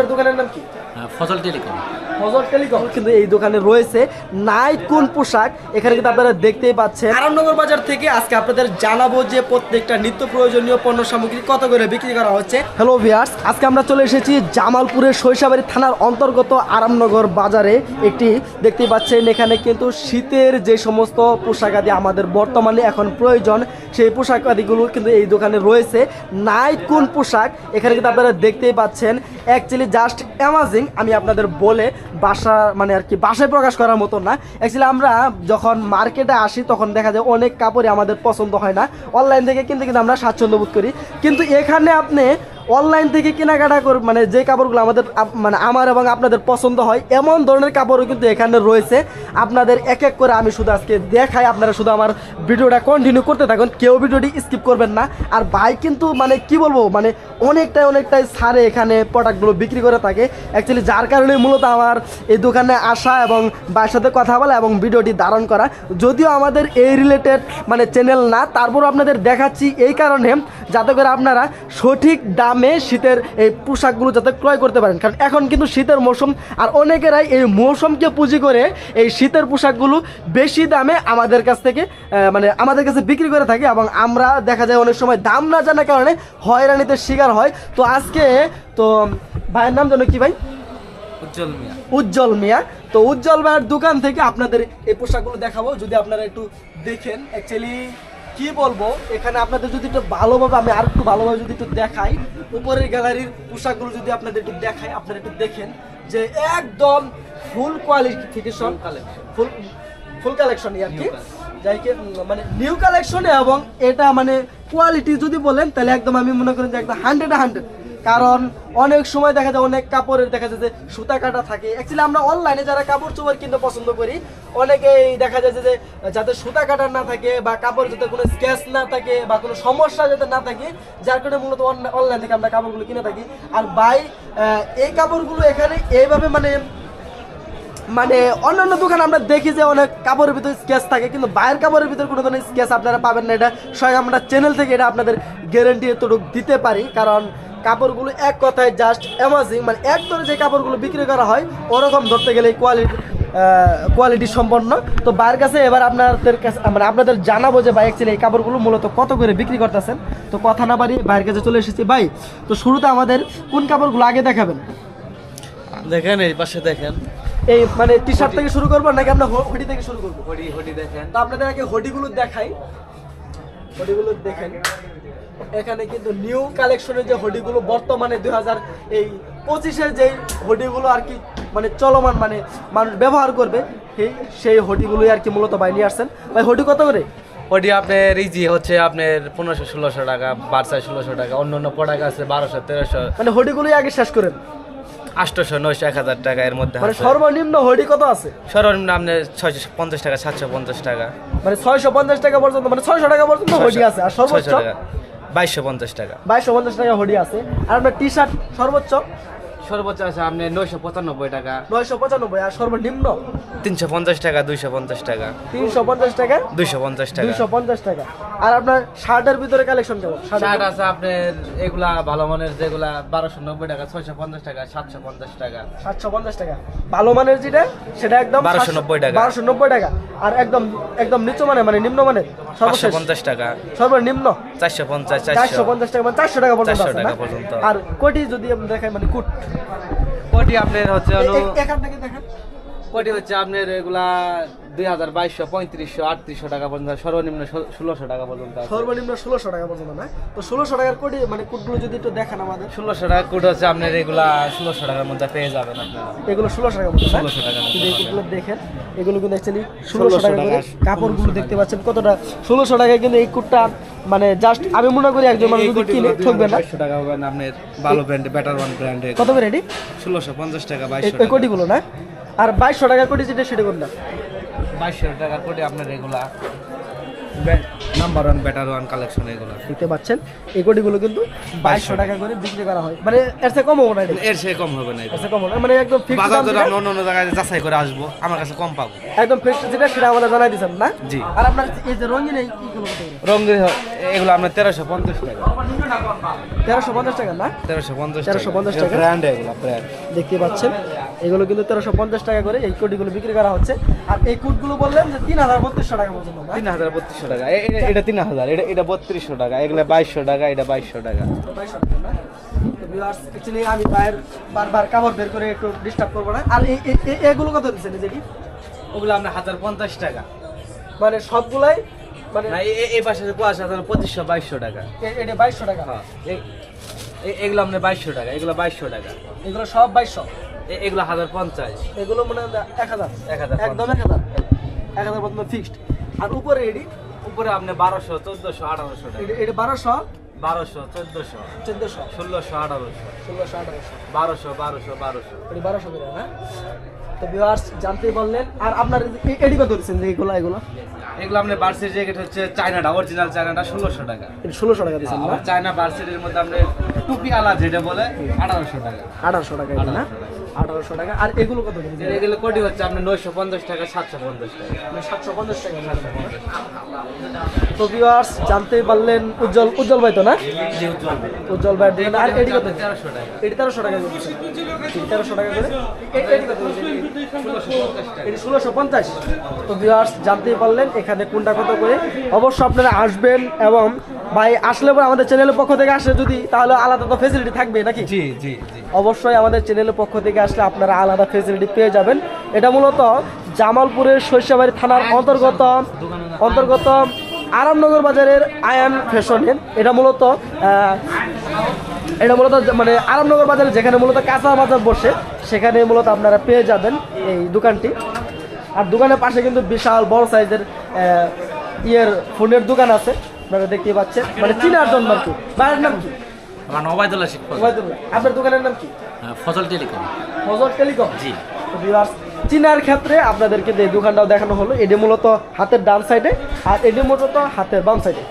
আপনার দোকানের নাম কি? ফজল টেলিকম। ফজল টেলিকম কিন্তু এই দোকানে রয়েছে কোন পোশাক এখানে কিন্তু আপনারা দেখতেই পাচ্ছেন। আরামনগর বাজার থেকে আজকে আপনাদের জানাব যে প্রত্যেকটা নিত্য প্রয়োজনীয় পণ্য সামগ্রী কত করে বিক্রি করা হচ্ছে। হ্যালো ভিয়ার্স আজকে আমরা চলে এসেছি জামালপুরের শৈশবাড়ি থানার অন্তর্গত আরামনগর বাজারে। একটি দেখতেই পাচ্ছেন এখানে কিন্তু শীতের যে সমস্ত পোশাক আদি আমাদের বর্তমানে এখন প্রয়োজন সেই পোশাক আদিগুলো কিন্তু এই দোকানে রয়েছে। নাইট কোন পোশাক এখানে কিন্তু আপনারা দেখতেই পাচ্ছেন। অ্যাকচুয়ালি জাস্ট অ্যামাজিং আমি আপনাদের বলে বাসা মানে আর কি বাসায় প্রকাশ করার মতো না। অ্যাকচুয়ালি আমরা যখন মার্কেটে আসি, তখন দেখা যায় অনেক কাপড়ই আমাদের পছন্দ হয় না। অনলাইন থেকে কিন্তু কিন্তু আমরা স্বাচ্ছন্দ্য বোধ করি। কিন্তু এখানে আপনি অনলাইন থেকে কেনাকাটা কর মানে যে কাপড়গুলো আমাদের মানে আমার এবং আপনাদের পছন্দ হয়, এমন ধরনের কাপড়ও কিন্তু এখানে রয়েছে। আপনাদের এক এক করে আমি শুধু আজকে দেখাই, আপনারা শুধু আমার ভিডিওটা কন্টিনিউ করতে থাকুন, কেউ ভিডিওটি স্কিপ করবেন না। আর ভাই কিন্তু মানে কি বলব মানে অনেকটাই অনেকটাই সারে এখানে প্রোডাক্টগুলো বিক্রি করে থাকে। অ্যাকচুয়ালি যার কারণে মূলত আমার এই দোকানে আসা এবং ভাইয়ের সাথে কথা বলা এবং ভিডিওটি ধারণ করা। যদিও আমাদের এই রিলেটেড মানে চ্যানেল না, তারপরও আপনাদের দেখাচ্ছি এই কারণে, যাতে করে আপনারা সঠিক দামে শীতের এই পোশাকগুলো যাতে ক্রয় করতে পারেন। কারণ এখন কিন্তু শীতের মৌসুম আর অনেকেরাই এই মৌসুমকে পুঁজি করে এই শীতের পোশাকগুলো বেশি দামে আমাদের কাছ থেকে মানে আমাদের কাছে বিক্রি করে থাকে এবং আমরা দেখা যায় অনেক সময় দাম না জানার কারণে হয়রানিতে শিকার হয়। তো আজকে তো ভাইয়ের নাম জানো কি ভাই? উজ্জ্বল মিয়া। উজ্জ্বল মিয়া। তো উজ্জ্বল ভাইয়ের দোকান থেকে আপনাদের এই পোশাকগুলো দেখাবো। যদি আপনারা একটু দেখেন অ্যাকচুয়ালি কি বলব এখানে আপনাদের যদি একটু ভালোভাবে আমি আর একটু ভালোভাবে যদি একটু দেখাই উপরের গ্যালারির পোশাকগুলো যদি আপনাদের একটু দেখাই আপনারা একটু দেখেন যে একদম ফুল কোয়ালিটি থেকে কোয়ালিফিকেশন ফুল ফুল কালেকশন আর কি। যাই কি মানে নিউ কালেকশনে এবং এটা মানে কোয়ালিটি যদি বলেন তাহলে একদম আমি মনে করি যে একদম হান্ড্রেড হান্ড্রেড কারণ অনেক সময় দেখা যায় অনেক কাপড়ের দেখা যায় যে সুতা কাটা থাকে। অ্যাকচুয়ালি আমরা অনলাইনে যারা কাপড় চোপড় কিনতে পছন্দ করি, অনেকেই দেখা যায় যে যাতে সুতা কাটা না থাকে বা কাপড় যাতে কোনো স্কেচ না থাকে বা কোনো সমস্যা যাতে না থাকে, যার কারণে মূলত অনলাইন থেকে আমরা কাপড়গুলো কিনে থাকি। আর বাই এই কাপড়গুলো এখানে এইভাবে মানে মানে অন্যান্য দোকানে আমরা দেখি যে অনেক কাপড়ের ভিতরে স্কেচ থাকে, কিন্তু বাইরের কাপড়ের ভিতরে কোনো ধরনের স্কেচ আপনারা পাবেন না। এটা স্বয়ং আমরা চ্যানেল থেকে এটা আপনাদের গ্যারেন্টি এতটুকু দিতে পারি, কারণ কাপড়গুলো এক কথায় জাস্ট অ্যামাজিং মানে এক ধরে যে কাপড়গুলো বিক্রি করা হয় ওরকম ধরতে গেলে কোয়ালিটি কোয়ালিটি সম্পন্ন। তো বাইরের কাছে এবার আপনাদের কাছে মানে আপনাদের জানাব যে ভাই অ্যাকচুয়ালি এই কাপড়গুলো মূলত কত করে বিক্রি করতেছেন। তো কথা না পারি বাইরের কাছে চলে এসেছি। ভাই তো শুরুতে আমাদের কোন কাপড়গুলো আগে দেখাবেন? দেখেন এই পাশে দেখেন। এই মানে টি শার্ট থেকে শুরু করব নাকি আমরা হুডি থেকে শুরু করব? হডি হডি দেখেন। তো আপনাদের আগে হোডিগুলো দেখাই। হোডিগুলো দেখেন। এখানে কিন্তু নিউ কালেকশনের যে হোডিগুলো বর্তমানে দুই হাজার এই পঁচিশের যে হোডিগুলো আর কি মানে চলমান মানে মানুষ ব্যবহার করবে সেই সেই হোডিগুলোই আর কি মূলত বাই নিয়ে আসছেন। ভাই হোডি কত করে? হডি আপনার ইজি হচ্ছে আপনার পনেরোশো ষোলোশো টাকা বারোশো ষোলোশো টাকা অন্য অন্য প্রোডাক্ট আছে বারোশো তেরোশো। মানে হোডিগুলোই আগে শেষ করেন। আটশোশো নয়শো এক হাজার টাকা এর মধ্যে মানে সর্বনিম্ন হোডি কত আছে? সর্বনিম্ন আপনার ছয়শো পঞ্চাশ টাকা সাতশো পঞ্চাশ টাকা। মানে ছয়শো পঞ্চাশ টাকা পর্যন্ত মানে ছয়শো টাকা পর্যন্ত হোডি আছে আর সর্বোচ্চ? বাইশশো পঞ্চাশ টাকা। বাইশশো পঞ্চাশ টাকা হোডি আছে আর আপনার টি শার্ট সর্বোচ্চ? সর্বোচ্চ আছে আপনার নয়শো পঁচানব্বই টাকা। নয়শো পঁচানব্বই আর সর্বনিম্ন? তিনশো পঞ্চাশ টাকা দুইশো পঞ্চাশ টাকা। তিনশো পঞ্চাশ টাকা? দুইশো পঞ্চাশ টাকা। দুইশো পঞ্চাশ টাকা। আর আপনার শার্টের ভিতরে কালেকশন কেমন? শার্ট আছে আপনার এগুলা ভালো মানের যেগুলা বারোশো নব্বই টাকা ছয়শো পঞ্চাশ টাকা সাতশো পঞ্চাশ টাকা। সাতশো পঞ্চাশ টাকা। ভালো মানের যেটা সেটা একদম 1290 টাকা। বারোশো নব্বই টাকা। আর একদম একদম নিচু মানে মানে নিম্ন মানের? সর্বশেষ। পঞ্চাশ টাকা। সর্বনিম্ন? চারশো পঞ্চাশ চারশো। পঞ্চাশ টাকা মানে চারশো টাকা পর্যন্ত আছে না? টাকা পর্যন্ত। আর কোটি যদি আমি দেখাই মানে কুট। কোটি আপনার হচ্ছে হলো এখান থেকে দেখেন। কোটি হচ্ছে আপনার এগুলা দুই হাজার বাইশশো পঁয়ত্রিশশো আটত্রিশশো টাকা পর্যন্ত সর্বনিম্ন ষোলোশো টাকা পর্যন্ত সর্বনিম্ন ষোলোশো টাকা পর্যন্ত না? তো ষোলোশো টাকার কোটি মানে কুটগুলো যদি একটু দেখান আমাদের। ষোলোশো টাকা কোটি হচ্ছে আপনার এগুলা ষোলোশো টাকার মধ্যে পেয়ে যাবেন আপনারা। এগুলো ষোলোশো টাকা মতো না? 1600 টাকার মতো এই কুটগুলো দেখেন এগুলো কিন্তু অ্যাকচুয়ালি ষোলোশো টাকা কাপড়গুলো দেখতে পাচ্ছেন কতটা। ষোলোশো টাকায় কিন্তু এই কুটটা মানে জাস্ট আমি মনে করি একজন মানুষ যদি কিনে ঠকবে না। বাইশশো টাকা হবে আপনার ভালো ব্র্যান্ড বেটার ওয়ান ব্র্যান্ডের কত করে ষোলোশো পঞ্চাশ টাকা এই বাইশশো এই কোটিগুলো না? আর বাইশশো টাকা কোটি যেটা সেটা কোনটা বাইশশো টাকা কোটি আপনার এগুলা। Number one better one collection এগুলো। দেখতে পাচ্ছেন। এই কোটিগুলো কিন্তু বাইশশো টাকা করে বিক্রি করা হয়। মানে এর চেয়ে কম হবে না এর সে কম হবে না এর চেয়ে কম হবে? মানে একদম ফিক্স বাজার আমরা অন্য অন্য জায়গায় যাচাই করে আসব। আমার কাছে কম পাবো। একদম ফিক্স যেটা সেটা আমাদের জানাই দিচ্ছেন না? জি। আর আপনার এই যে রঙিন এই করে? রঙের এগুলো আপনার তেরোশো পঞ্চাশ টাকা। তেরোশো পঞ্চাশ টাকা না? তেরোশো পঞ্চাশ 1350 টাকা? ব্র্যান্ড এগুলো ব্র্যান্ড দেখতে পাচ্ছেন। এগুলো কিন্তু তেরোশো পঞ্চাশ টাকা করে এই কোটিগুলো বিক্রি করা হচ্ছে। আর এই কুটগুলো বললেন যে তিন হাজার বত্রিশশো টাকা পর্যন্ত? তিন হাজার বত্রিশশো টাকা। এটা তিন হাজার এটা এটা বত্রিশশো টাকা এগুলো বাইশশো টাকা এটা বাইশশো টাকা। আমি বাইরের বারবার কাপড় বের করে একটু ডিস্টার্ব করব না। আর এগুলো কত দিচ্ছেন যেটি ওগুলো আপনার হাজার পঞ্চাশ টাকা। মানে সবগুলাই? মানে এ- এ- এই পাশে কুয়াশ হাজার পঁচিশশো বাইশশো টাকা। এ- এটা বাইশশো টাকা? হ্যাঁ এগুলো আপনার বাইশশো টাকা এগুলো বাইশশো টাকা। এগুলো সব বাইশশো? এ- এগুলো হাজার পঞ্চাশ। এগুলো মনে হয় এক হাজার। এক হাজার একদম এক হাজার। এক হাজার পর্যন্ত ফিক্সড আর উপরে এডি উপরে আপনি বারোশো চোদ্দশো আঠারোশো এটা বারোশো? বারোশো চোদ্দশো। চোদ্দশো। ষোলোশো আঠারোশো। ষোলোশো আঠারোশো। বারোশো বারোশো বারোশো। এটি বারোশো করে না তো ভিউয়ার্স জানতে বললেন আর আপনার এ- এডি কত দিচ্ছেন যে এগুলো এগুলো? এগুলো আপনার বার্সির জ্যাকেট হচ্ছে চায়নাটা অরিজিনাল চায়নাটা ষোলোশো টাকা। ষোলোশো টাকা দিচ্ছেন চায়না মধ্যে আপনি টুপি আলা যেটা বলে আঠারোশো টাকা। আঠারোশো টাকা না? আঠারোশো টাকা। আর এগুলো কত এগুলো কোটি হচ্ছে আপনার নয়শো পঞ্চাশ টাকা সাতশো পঞ্চাশ টাকা। সাতশো পঞ্চাশ টাকা। তো ভিউয়ার্স জানতে পারলেন উজ্জ্বল উজ্জ্বল ভাই তো না? উজ্জ্বল ভাই। আর এডি কত? তেরোশো টাকা। এটি তেরোশো টাকা তেরোশো টাকা করে? ষোলোশো পঞ্চাশ এটি ষোলোশো পঞ্চাশ তো ভিউয়ার্স জানতেই পারলেন এখানে কোনটা কত করে। অবশ্য আপনারা আসবেন এবং ভাই আসলে পরে আমাদের চ্যানেলের পক্ষ থেকে আসলে যদি তাহলে আলাদা তো ফেসিলিটি থাকবে নাকি? জি জি। অবশ্যই আমাদের চ্যানেলের পক্ষ থেকে আসলে আপনারা আলাদা ফেসিলিটি পেয়ে যাবেন। এটা মূলত জামালপুরের শৈশবাড়ি থানার অন্তর্গত অন্তর্গত আরামনগর বাজারের আয়ান ফ্যাশনের এটা মূলত এটা মূলত মানে আরামনগর বাজারে যেখানে মূলত কাঁচা বাজার বসে, সেখানে মূলত আপনারা পেয়ে যাবেন এই দোকানটি। আর দোকানের পাশে কিন্তু বিশাল বড় সাইজের ইয়ের ফোনের দোকান আছে। আপনারা দেখতে পাচ্ছেন। মানে চিনার জন্য আর কি। বাইরের নাম কি? আমার ওবায়দুল্লাহ শিক্ষক ওবায়দুল্লাহ। আপনার দোকানের নাম কি? ফজল টেলিকম। ফজল টেলিকম? জি। চীনার ক্ষেত্রে আপনাদেরকে যে দোকানটাও দেখানো হলো এটি মূলত হাতের ডান সাইডে আর এটি মূলত হাতের বাম সাইডে